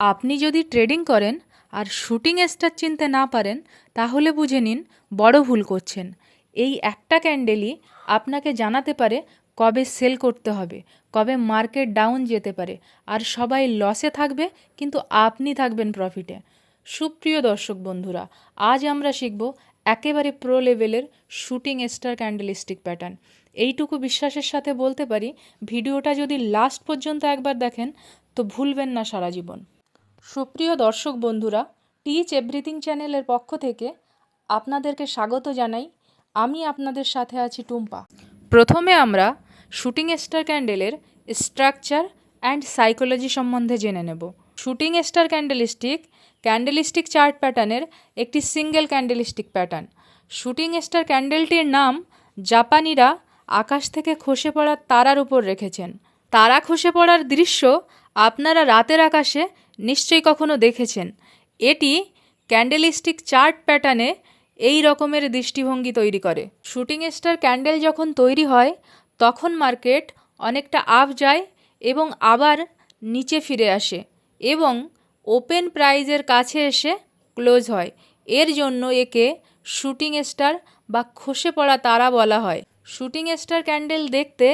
আপনি যদি ট্রেডিং করেন আর শুটিং স্টার চিনতে না পারেন, তাহলে বুঝে নিন বড় ভুল করছেন। এই একটা ক্যান্ডেলই আপনাকে জানাতে পারে কবে সেল করতে হবে, কবে মার্কেট ডাউন যেতে পারে। আর সবাই লসে থাকবে, কিন্তু আপনি থাকবেন প্রফিটে। সুপ্রিয় দর্শক বন্ধুরা, আজ আমরা শিখব একেবারে প্রো লেভেলের শুটিং স্টার ক্যান্ডেলিস্টিক প্যাটার্ন। এইটুকু বিশ্বাসের সাথে বলতে পারি, ভিডিওটা যদি লাস্ট পর্যন্ত একবার দেখেন, তো ভুলবেন না সারা জীবন। সুপ্রিয় দর্শক বন্ধুরা টিচ এভরিথিং চ্যানেলের পক্ষ থেকে আপনাদেরকে স্বাগত জানাই। আমি আপনাদের সাথে আছি টুম্পা। প্রথমে আমরা শুটিং স্টার ক্যান্ডেলের স্ট্রাকচার অ্যান্ড সাইকোলজি সম্বন্ধে জেনে নেব। Shooting star candlestick candlestick chart প্যাটার্নের একটি single candlestick pattern. Shooting star ক্যান্ডেলটির নাম জাপানিরা আকাশ থেকে খসে পড়া তারার উপর রেখেছেন। তারা খসে পড়ার দৃশ্য আপনারা রাতের আকাশে নিশ্চয়ই কখনো দেখেছেন। এটি ক্যান্ডেলিস্টিক চার্ট প্যাটার্নে এই রকমের দৃষ্টিভঙ্গি তৈরি করে। শুটিং স্টার ক্যান্ডেল যখন তৈরি হয়, তখন মার্কেট অনেকটা আপ যায় এবং আবার নিচে ফিরে আসে এবং ওপেন প্রাইজের কাছে এসে ক্লোজ হয়। এর জন্য একে শুটিং স্টার বা খসে পড়া তারা বলা হয়। শুটিং স্টার ক্যান্ডেল দেখতে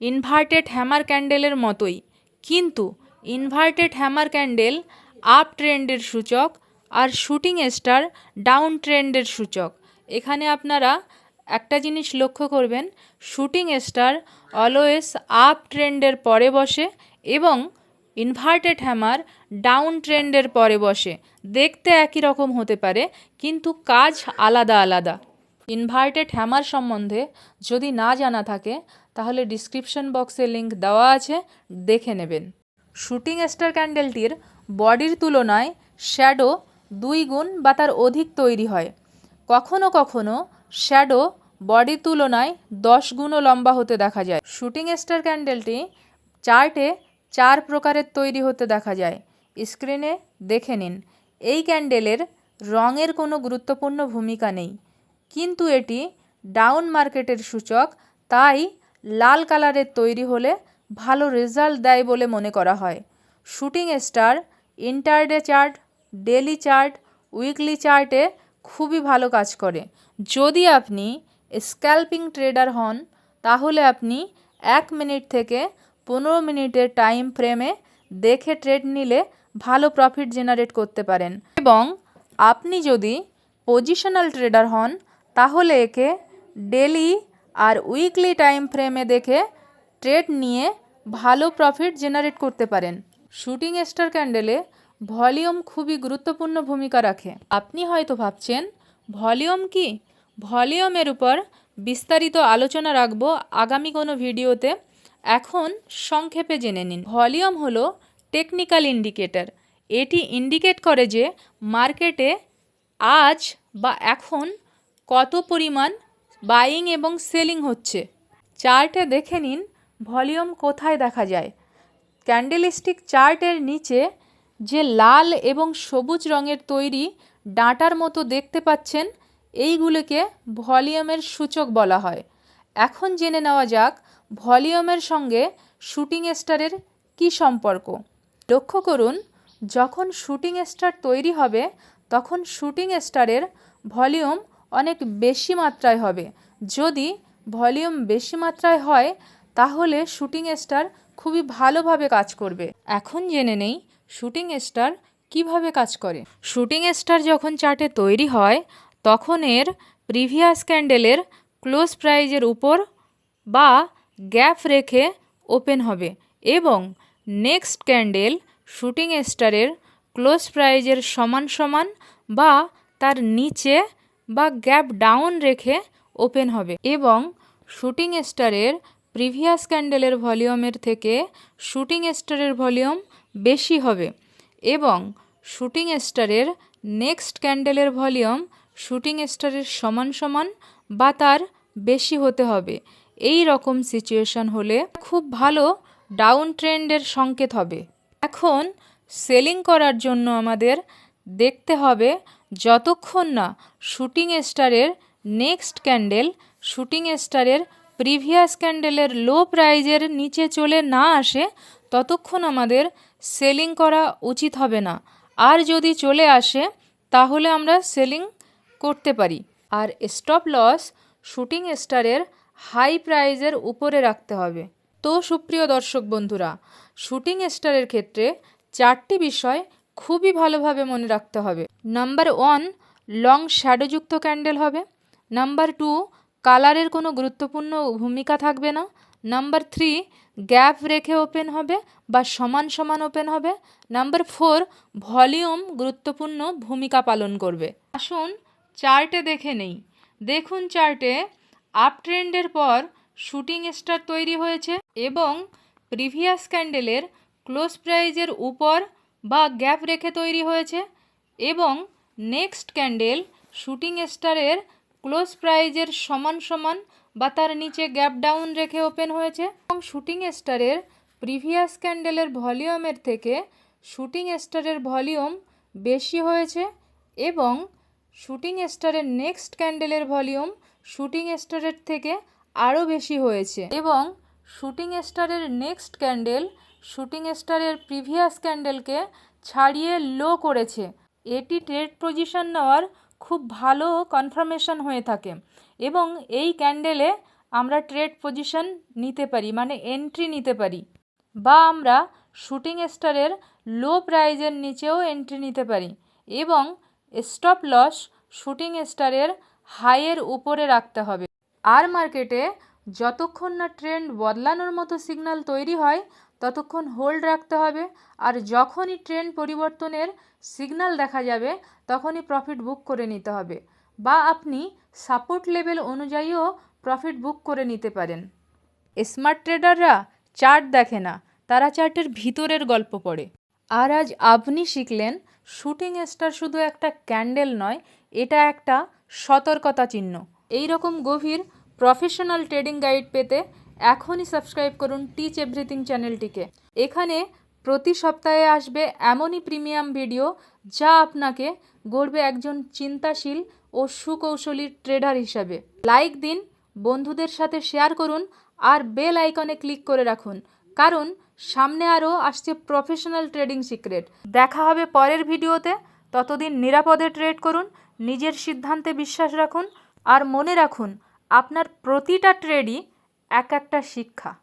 ইনভার্টেড হ্যামার ক্যান্ডেলের মতোই, কিন্তু ইনভার্টেড হ্যামার ক্যান্ডেল, আপ ট্রেন্ডের সূচক আর শুটিং স্টার, ডাউন ট্রেন্ডের সূচক। এখানে আপনারা একটা জিনিস লক্ষ্য করবেন, শুটিং স্টার অলওয়েজ আপ ট্রেন্ডের পরে বসে এবং ইনভার্টেড হ্যামার ডাউন ট্রেন্ডের পরে বসে। দেখতে একই রকম হতে পারে, কিন্তু কাজ আলাদা আলাদা। ইনভার্টেড হ্যামার সম্বন্ধে যদি না জানা থাকে, তাহলে ডিসক্রিপশন বক্সে লিংক দেওয়া আছে, দেখে নেবেন। শুটিং স্টার ক্যান্ডেলটির বডির তুলনায় শ্যাডো দুই গুণ বা তার অধিক তৈরি হয়। কখনো কখনো শ্যাডো বডির তুলনায় দশ গুণও লম্বা হতে দেখা যায়। শুটিং স্টার ক্যান্ডেলটি চার্টে চার প্রকারের তৈরি হতে দেখা যায়। স্ক্রিনে দেখে নিন, এই ক্যান্ডেলের রঙের কোনো গুরুত্বপূর্ণ ভূমিকা নেই, কিন্তু এটি ডাউন মার্কেটের সূচক, তাই লাল কালারের তৈরি হলে ভালো রেজাল্ট দেয় বলে মনে করা হয়। Shooting star, intraday chart daily chart, weekly চার্টে খুবই ভালো কাজ করে। যদি আপনি স্ক্যাল্পিং ট্রেডার হন, তাহলে আপনি এক মিনিট থেকে পনেরো মিনিটের টাইম ফ্রেমে দেখে ট্রেড নিলে ভালো প্রফিট জেনারেট করতে পারেন। এবং আপনি যদি পজিশনাল ট্রেডার হন, তাহলে একে ডেলি আর উইকলি টাইম ফ্রেমে দেখে ট্রেড নিয়ে ভালো প্রফিট জেনারেট করতে পারেন। শুটিং স্টার ক্যান্ডেলে ভলিউম খুবই গুরুত্বপূর্ণ ভূমিকা রাখে। আপনি হয়তো ভাবছেন ভলিউম কি? ভলিউমের উপর বিস্তারিত আলোচনা রাখব আগামী কোনো ভিডিওতে। এখন সংক্ষেপে জেনে নিন। ভলিউম হলো টেকনিক্যাল ইন্ডিকেটর এটি ইন্ডিকেট করে যে মার্কেটে আজ বা এখন কত পরিমাণ বাইং এবং সেলিং হচ্ছে। চার্টে দেখে নিন ভলিউম কোথায় দেখা যায়? ক্যান্ডেলিস্টিক চার্টের নিচে যে লাল এবং সবুজ রঙের তৈরি ডাঁটার মতো দেখতে পাচ্ছেন, এইগুলোকে ভলিউমের সূচক বলা হয়। এখন জেনে নেওয়া যাক ভলিউমের সঙ্গে শুটিং স্টারের কী সম্পর্ক। লক্ষ্য করুন, যখন শুটিং স্টার তৈরি হবে, তখন শুটিং স্টারের ভলিউম অনেক বেশি মাত্রায় হবে। যদি ভলিউম বেশি মাত্রায় হয় তাহলে শুটিং স্টার খুবই ভালোভাবে কাজ করবে। এখন জেনে নেই শুটিং স্টার কীভাবে কাজ করে। শুটিং স্টার যখন চার্টে তৈরি হয়, তখন এর প্রিভিয়াস ক্যান্ডেলের ক্লোজ প্রাইজের উপর বা গ্যাপ রেখে ওপেন হবে এবং নেক্সট ক্যান্ডেল শুটিং স্টারের ক্লোজ প্রাইজের সমান সমান বা তার নিচে বা গ্যাপ ডাউন রেখে ওপেন হবে এবং শুটিং স্টারের প্রিভিয়াস ক্যান্ডেলের ভলিউমের থেকে শুটিং স্টারের ভলিউম বেশি হবে এবং শুটিং স্টারের নেক্সট ক্যান্ডেলের ভলিউম শুটিং স্টারের সমান সমান বা তার বেশি হতে হবে। এই রকম সিচুয়েশন হলে খুব ভালো ডাউন ট্রেন্ডের সংকেত হবে। এখন সেলিং করার জন্য আমাদের দেখতে হবে যতক্ষণ না শুটিং স্টারের নেক্সট ক্যান্ডেল শুটিং স্টারের প্রিভিয়াস ক্যান্ডেলের লো প্রাইজের নিচে চলে না আসে, ততক্ষণ আমাদের সেলিং করা উচিত হবে না। আর যদি চলে আসে, তাহলে আমরা সেলিং করতে পারি। আর স্টপ লস শুটিং স্টারের হাই প্রাইজের উপরে রাখতে হবে। তো সুপ্রিয় দর্শক বন্ধুরা, শুটিং স্টারের ক্ষেত্রে চারটি বিষয় খুবই ভালোভাবে মনে রাখতে হবে। নাম্বার ওয়ান, লং শ্যাডোযুক্ত ক্যান্ডেল হবে। নাম্বার টু কালারের কোনো গুরুত্বপূর্ণ ভূমিকা থাকবে না। নাম্বার থ্রি গ্যাপ রেখে ওপেন হবে বা সমান সমান ওপেন হবে। নাম্বার ফোর ভলিউম গুরুত্বপূর্ণ ভূমিকা পালন করবে। আসুন চার্টে দেখে নেই। দেখুন চার্টে আপ ট্রেন্ডের পর শুটিং স্টার তৈরি হয়েছে এবং প্রিভিয়াস ক্যান্ডেলের ক্লোজ প্রাইজের উপর বা গ্যাপ রেখে তৈরি হয়েছে এবং নেক্সট ক্যান্ডেল শুটিং স্টারের ক্লোজ প্রাইজের সমান সমান বা তার নিচে গ্যাপ ডাউন রেখে ওপেন হয়েছে। এবং শুটিং স্টারের প্রিভিয়াস ক্যান্ডেলের ভলিউমের থেকে শুটিং স্টারের ভলিউম বেশি হয়েছে এবং শুটিং স্টারের নেক্সট ক্যান্ডেলের ভলিউম শুটিং স্টারের থেকে আরও বেশি হয়েছে। এবং শুটিং স্টারের নেক্সট ক্যান্ডেল শুটিং স্টারের প্রিভিয়াস ক্যান্ডেলকে ছাড়িয়ে লো করেছে। এটি ট্রেড পজিশন নেওয়ার খুব ভালো কনফার্মেশন হয়ে থাকে এবং এই ক্যান্ডেলে আমরা ট্রেড পজিশন নিতে পারি মানে এন্ট্রি নিতে পারি বা আমরা শুটিং স্টারের লো প্রাইজের নিচেও এন্ট্রি নিতে পারি এবং স্টপ লস শুটিং স্টারের হাইয়ের উপরে রাখতে হবে। আর মার্কেটে যতক্ষণ না ট্রেন্ড বদলানোর মতো সিগন্যাল তৈরি হয় ততক্ষণ হোল্ড রাখতে হবে আর যখনই ট্রেন পরিবর্তনের সিগন্যাল দেখা যাবে, তখনই প্রফিট বুক করে নিতে হবে বা আপনি সাপোর্ট লেভেল অনুযায়ীও প্রফিট বুক করে নিতে পারেন। স্মার্ট ট্রেডাররা চার্ট দেখে না, তারা চার্টের ভিতরের গল্প পড়ে। আর আজ আপনি শিখলেন শুটিং স্টার শুধু একটা ক্যান্ডেল নয়, এটা একটা সতর্কতা চিহ্ন। এই রকম গভীর প্রফেশনাল ট্রেডিং গাইড পেতে এখনই সাবস্ক্রাইব করুন টিচ এভরিথিং চ্যানেলটিকে। এখানে প্রতি সপ্তাহে আসবে এমনই প্রিমিয়াম ভিডিও যা আপনাকে গড়বে একজন চিন্তাশীল ও সুকৌশলী ট্রেডার হিসাবে। লাইক দিন, বন্ধুদের সাথে শেয়ার করুন আর বেল আইকনে ক্লিক করে রাখুন, কারণ সামনে আরও আসছে প্রফেশনাল ট্রেডিং সিক্রেট। দেখা হবে পরের ভিডিওতে, ততদিন নিরাপদে ট্রেড করুন, নিজের সিদ্ধান্তে বিশ্বাস রাখুন আর মনে রাখুন, আপনার প্রতিটা ট্রেডই এক একটা শিক্ষা।